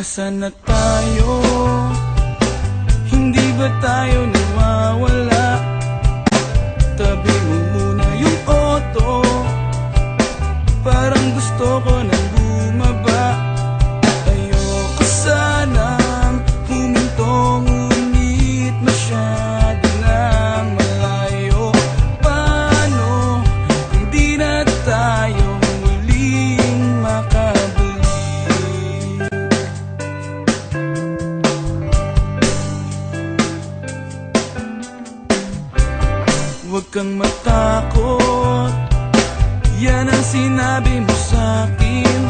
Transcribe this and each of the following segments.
Nasaan na tayo? Hindi ba tayo nawawala? Tabi Huwag kang matakot. Yan ang sinabi mo sa sa'kin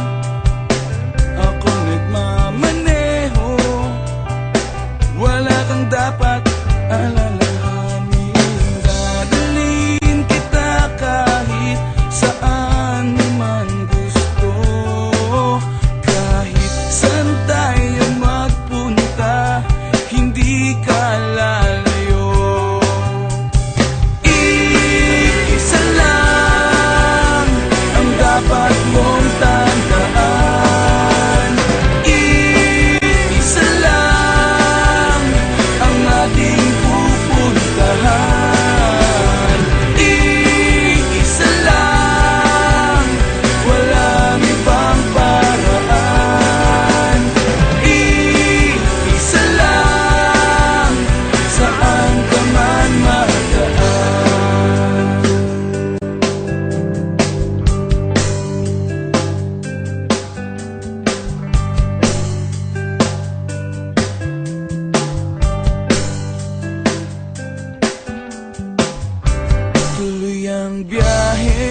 biyahe